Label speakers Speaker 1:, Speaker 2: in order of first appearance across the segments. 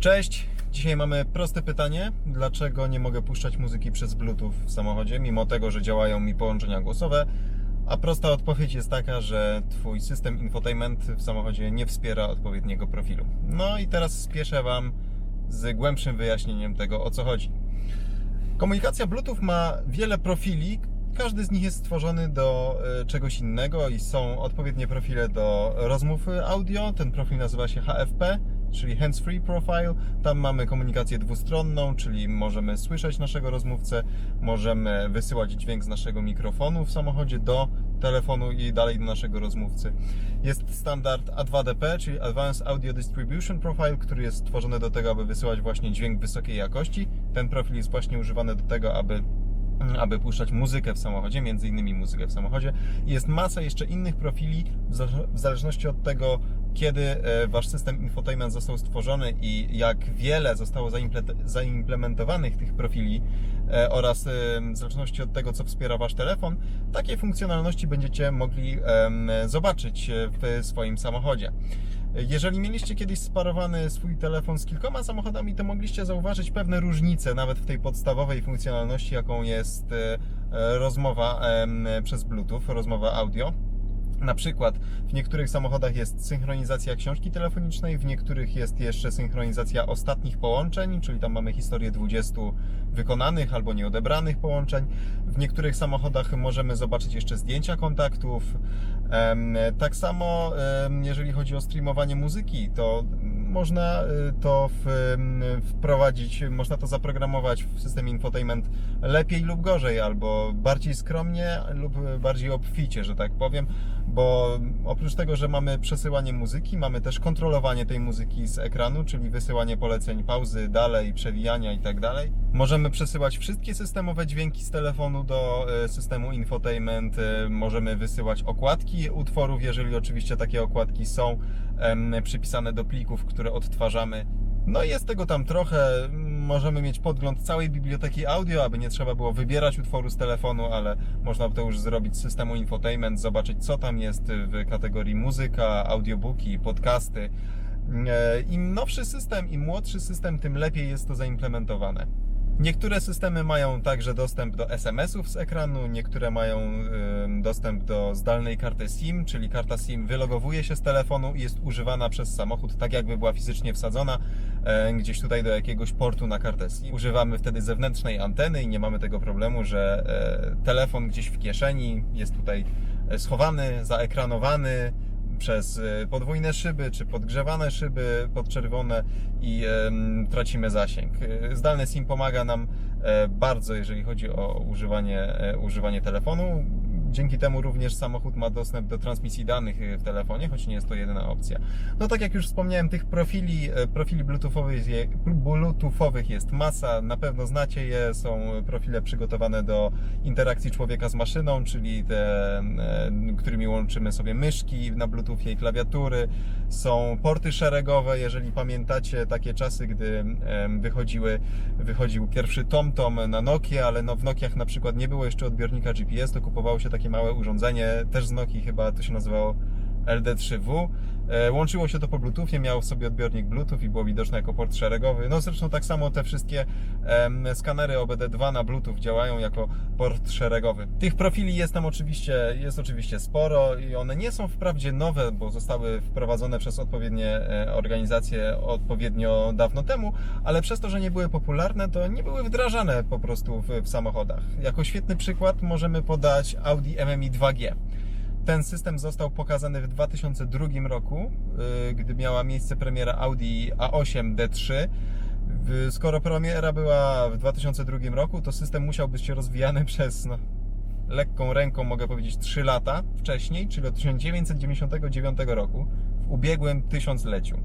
Speaker 1: Cześć! Dzisiaj mamy proste pytanie. Dlaczego nie mogę puszczać muzyki przez Bluetooth w samochodzie, mimo tego, że działają mi połączenia głosowe? A prosta odpowiedź jest taka, że Twój system infotainment w samochodzie nie wspiera odpowiedniego profilu. No i teraz spieszę Wam z głębszym wyjaśnieniem tego, o co chodzi. Komunikacja Bluetooth ma wiele profili. Każdy z nich jest stworzony do e, czegoś innego i są odpowiednie profile do rozmów audio. Ten profil nazywa się HFP, czyli Hands Free Profile. Tam mamy komunikację dwustronną, czyli możemy słyszeć naszego rozmówcę, możemy wysyłać dźwięk z naszego mikrofonu w samochodzie do telefonu i dalej do naszego rozmówcy. Jest standard A2DP, czyli Advanced Audio Distribution Profile, który jest stworzony do tego, aby wysyłać właśnie dźwięk wysokiej jakości. Ten profil jest właśnie używany do tego, aby aby puszczać muzykę w samochodzie, między innymi muzykę w samochodzie. Jest masa jeszcze innych profili, w zależności od tego, kiedy e, wasz system infotainment został stworzony i jak wiele zostało zaimple- zaimplementowanych tych profili e, oraz e, w zależności od tego, co wspiera wasz telefon, takie funkcjonalności będziecie mogli zobaczyć w swoim samochodzie. Jeżeli mieliście kiedyś sparowany swój telefon z kilkoma samochodami, to mogliście zauważyć pewne różnice nawet w tej podstawowej funkcjonalności, jaką jest rozmowa przez Bluetooth, rozmowa audio. Na przykład w niektórych samochodach jest synchronizacja książki telefonicznej, w niektórych jest jeszcze synchronizacja ostatnich połączeń, czyli tam mamy historię 20 wykonanych albo nieodebranych połączeń. W niektórych samochodach możemy zobaczyć jeszcze zdjęcia kontaktów. Tak samo jeżeli chodzi o streamowanie muzyki, to można y, to w, wprowadzić, można to zaprogramować w systemie infotainment lepiej lub gorzej, albo bardziej skromnie lub bardziej obficie, że tak powiem, bo oprócz tego, że mamy przesyłanie muzyki, mamy też kontrolowanie tej muzyki z ekranu, czyli wysyłanie poleceń pauzy, dalej, przewijania i tak. Możemy przesyłać wszystkie systemowe dźwięki z telefonu do e, systemu infotainment, e, możemy wysyłać okładki utworów, jeżeli oczywiście takie okładki są przypisane do plików, które odtwarzamy. No i jest tego tam trochę. Możemy mieć podgląd całej biblioteki audio, aby nie trzeba było wybierać utworu z telefonu, ale można to już zrobić z systemu infotainment, zobaczyć co tam jest w kategorii muzyka, audiobooki, podcasty. E, Im nowszy system, im młodszy system, tym lepiej jest to zaimplementowane. Niektóre systemy mają także dostęp do SMS-ów z ekranu, niektóre mają dostęp do zdalnej karty SIM, czyli karta SIM wylogowuje się z telefonu i jest używana przez samochód tak jakby była fizycznie wsadzona e, gdzieś tutaj do jakiegoś portu na kartę SIM. Używamy wtedy zewnętrznej anteny i nie mamy tego problemu, że e, telefon gdzieś w kieszeni jest tutaj e, schowany, zaekranowany, przez e, podwójne szyby, czy podgrzewane szyby podczerwone i tracimy zasięg. E, Zdalny SIM pomaga nam e, bardzo, jeżeli chodzi o używanie, e, używanie telefonu. Dzięki temu również samochód ma dostęp do transmisji danych e, w telefonie, choć nie jest to jedyna opcja. No tak jak już wspomniałem, tych profili, e, profili bluetoothowych, bluetoothowych jest masa, na pewno znacie je, są profile przygotowane do interakcji człowieka z maszyną, czyli te, e, którymi łączymy sobie myszki na bluetoothie i klawiatury. Są porty szeregowe, jeżeli pamiętacie takie czasy, gdy wychodziły, wychodził pierwszy TomTom na Nokia, ale no w Nokiach na przykład nie było jeszcze odbiornika GPS, to kupowało się takie małe urządzenie, też z Nokii chyba to się nazywało LD3W. E, Łączyło się to po Bluetoothie, miało w sobie odbiornik Bluetooth i było widoczne jako port szeregowy. No zresztą tak samo te wszystkie skanery OBD2 na Bluetooth działają jako port szeregowy. Tych profili jest tam oczywiście, jest oczywiście sporo i one nie są wprawdzie nowe, bo zostały wprowadzone przez odpowiednie e, organizacje odpowiednio dawno temu, ale przez to, że nie były popularne, to nie były wdrażane po prostu w, w samochodach. Jako świetny przykład możemy podać Audi MMI 2G. Ten system został pokazany w 2002 roku, yy, gdy miała miejsce premiera Audi A8 D3. W- Skoro premiera była w 2002 roku, to system musiał być rozwijany przez no, lekką ręką, mogę powiedzieć, 3 lata wcześniej, czyli od 1999 roku, w ubiegłym tysiącleciu.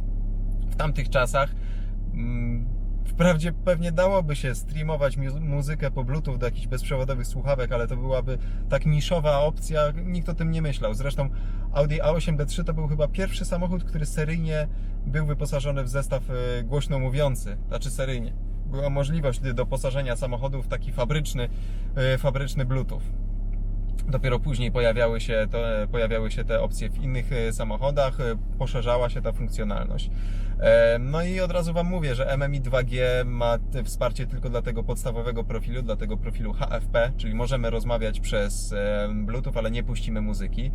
Speaker 1: W tamtych czasach mm, wprawdzie pewnie dałoby się streamować mu- muzykę po Bluetooth do jakichś bezprzewodowych słuchawek, ale to byłaby tak niszowa opcja, nikt o tym nie myślał. Zresztą Audi A8 D3 to był chyba pierwszy samochód, który seryjnie był wyposażony w zestaw e, głośno mówiący, znaczy seryjnie. Była możliwość doposażenia samochodu w taki fabryczny, e, fabryczny Bluetooth. Dopiero później pojawiały się, to, pojawiały się te opcje w innych e, samochodach, e, poszerzała się ta funkcjonalność. E, No i od razu Wam mówię, że MMI 2G ma te wsparcie tylko dla tego podstawowego profilu, dla tego profilu HFP, czyli możemy rozmawiać przez Bluetooth, ale nie puścimy muzyki.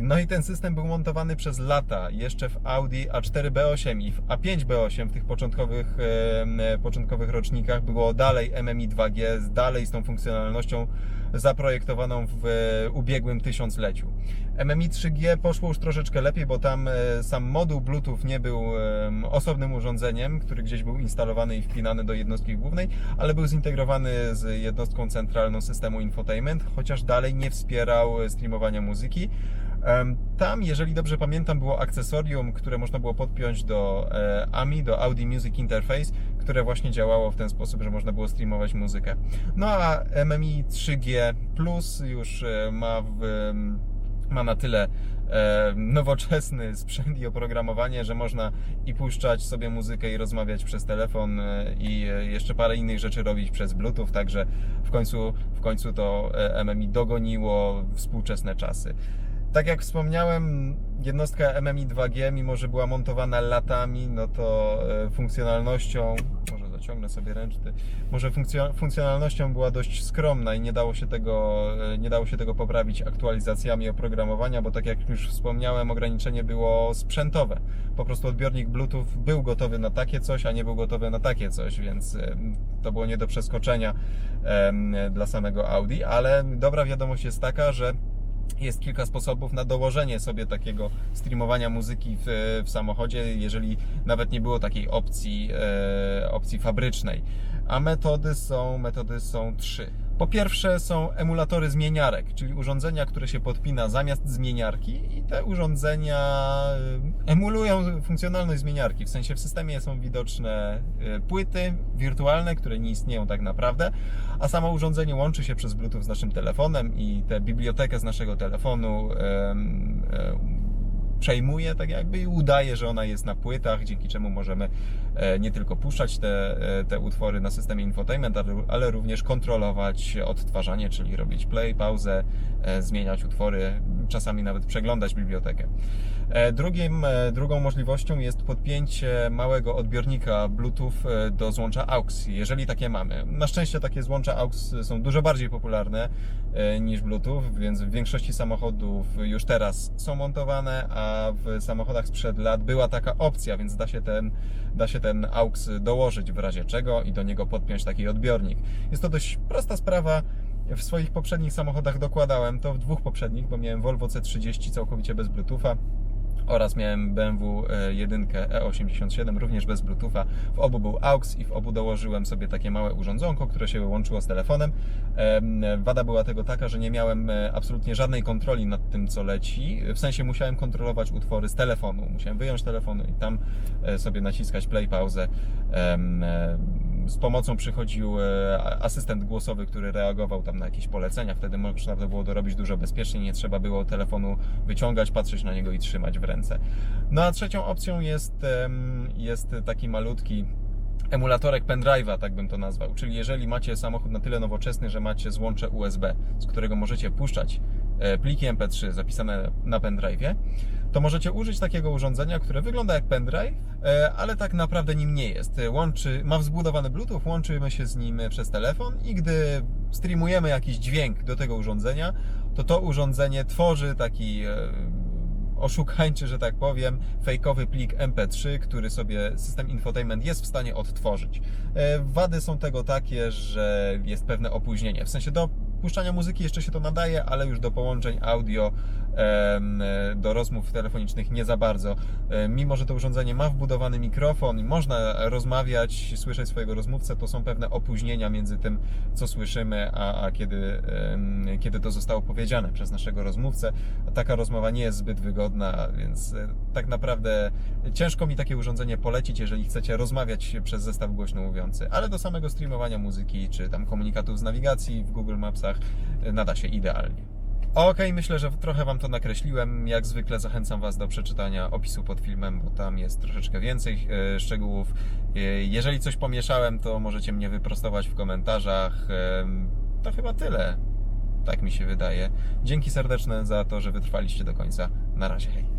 Speaker 1: No i ten system był montowany przez lata, jeszcze w Audi A4B8 i w A5B8 w tych początkowych, początkowych rocznikach było dalej MMI 2G, dalej z tą funkcjonalnością zaprojektowaną w e, ubiegłym tysiącleciu. MMI 3G poszło już troszeczkę lepiej, bo tam e, sam moduł Bluetooth nie był osobnym urządzeniem, który gdzieś był instalowany i wpinany do jednostki głównej, ale był zintegrowany z jednostką centralną systemu infotainment, chociaż dalej nie wspierał streamowania muzyki. Tam, jeżeli dobrze pamiętam, było akcesorium, które można było podpiąć do e, AMI, do Audi Music Interface, które właśnie działało w ten sposób, że można było streamować muzykę. No a MMI 3G Plus już e, ma, w, ma na tyle e, nowoczesny sprzęt i oprogramowanie, że można i puszczać sobie muzykę i rozmawiać przez telefon i jeszcze parę innych rzeczy robić przez Bluetooth, także w końcu, w końcu to MMI dogoniło współczesne czasy. Tak jak wspomniałem, jednostka MMI 2G, mimo że była montowana latami, no to e, funkcjonalnością, może zaciągnę sobie ręczny, może funkcjo- funkcjonalnością była dość skromna i nie dało się tego, e, nie dało się tego poprawić aktualizacjami oprogramowania, bo tak jak już wspomniałem, ograniczenie było sprzętowe. Po prostu odbiornik Bluetooth był gotowy na takie coś, a nie był gotowy na takie coś, więc e, to było nie do przeskoczenia dla samego Audi, ale dobra wiadomość jest taka, że jest kilka sposobów na dołożenie sobie takiego streamowania muzyki w, w samochodzie, jeżeli nawet nie było takiej opcji, e, opcji fabrycznej. A metody są, metody są trzy. Po pierwsze są emulatory zmieniarek, czyli urządzenia, które się podpina zamiast zmieniarki i te urządzenia e, emulują funkcjonalność zmieniarki. W sensie w systemie są widoczne e, płyty wirtualne, które nie istnieją tak naprawdę, a samo urządzenie łączy się przez Bluetooth z naszym telefonem i tę bibliotekę z naszego telefonu em, em, przejmuje tak jakby i udaje, że ona jest na płytach, dzięki czemu możemy e, nie tylko puszczać te, e, te utwory na systemie infotainment, ale- również kontrolować odtwarzanie, czyli robić play, pauzę, e, zmieniać utwory, czasami nawet przeglądać bibliotekę. Drugim, drugą możliwością jest podpięcie małego odbiornika Bluetooth do złącza AUX, jeżeli takie mamy. Na szczęście takie złącza AUX są dużo bardziej popularne niż Bluetooth, więc w większości samochodów już teraz są montowane, a w samochodach sprzed lat była taka opcja, więc da się ten, da się ten AUX dołożyć w razie czego i do niego podpiąć taki odbiornik. Jest to dość prosta sprawa. W swoich poprzednich samochodach dokładałem to w dwóch poprzednich, bo miałem Volvo C30 całkowicie bez Bluetootha oraz miałem BMW 1 E87 również bez Bluetootha. W obu był AUX i w obu dołożyłem sobie takie małe urządzonko, które się łączyło z telefonem. Em, Wada była tego taka, że nie miałem e, absolutnie żadnej kontroli nad tym, co leci. W sensie musiałem kontrolować utwory z telefonu. Musiałem wyjąć telefon i tam e, sobie naciskać play, pauzę. Z pomocą przychodził e, asystent głosowy, który reagował tam na jakieś polecenia. Wtedy można było dorobić dużo bezpieczniej. Nie trzeba było telefonu wyciągać, patrzeć na niego i trzymać w ręce. No a trzecią opcją jest, jest taki malutki emulatorek pendrive'a, tak bym to nazwał. Czyli jeżeli macie samochód na tyle nowoczesny, że macie złącze USB, z którego możecie puszczać e, pliki MP3 zapisane na pendrive'ie, to możecie użyć takiego urządzenia, które wygląda jak pendrive, e, ale tak naprawdę nim nie jest. Łączy, ma wzbudowany Bluetooth, łączymy się z nim przez telefon i gdy streamujemy jakiś dźwięk do tego urządzenia, to to urządzenie tworzy taki e, oszukańczy, że tak powiem, fejkowy plik MP3, który sobie system infotainment jest w stanie odtworzyć. E, Wady są tego takie, że jest pewne opóźnienie. W sensie do puszczania muzyki jeszcze się to nadaje, ale już do połączeń audio, do rozmów telefonicznych nie za bardzo. E, Mimo, że to urządzenie ma wbudowany mikrofon i można rozmawiać, słyszeć swojego rozmówcę, to są pewne opóźnienia między tym, co słyszymy, a, a kiedy, kiedy to zostało powiedziane przez naszego rozmówcę. Taka rozmowa nie jest zbyt wygodna, więc e, tak naprawdę ciężko mi takie urządzenie polecić, jeżeli chcecie rozmawiać przez zestaw głośno mówiący, ale do samego streamowania muzyki, czy tam komunikatów z nawigacji w Google Mapsach e, nada się idealnie. Okej, myślę, że trochę Wam to nakreśliłem. Jak zwykle zachęcam Was do przeczytania opisu pod filmem, bo tam jest troszeczkę więcej e, szczegółów. E, Jeżeli coś pomieszałem, to możecie mnie wyprostować w komentarzach. To chyba tyle. Tak mi się wydaje. Dzięki serdeczne za to, że wytrwaliście do końca. Na razie, hej.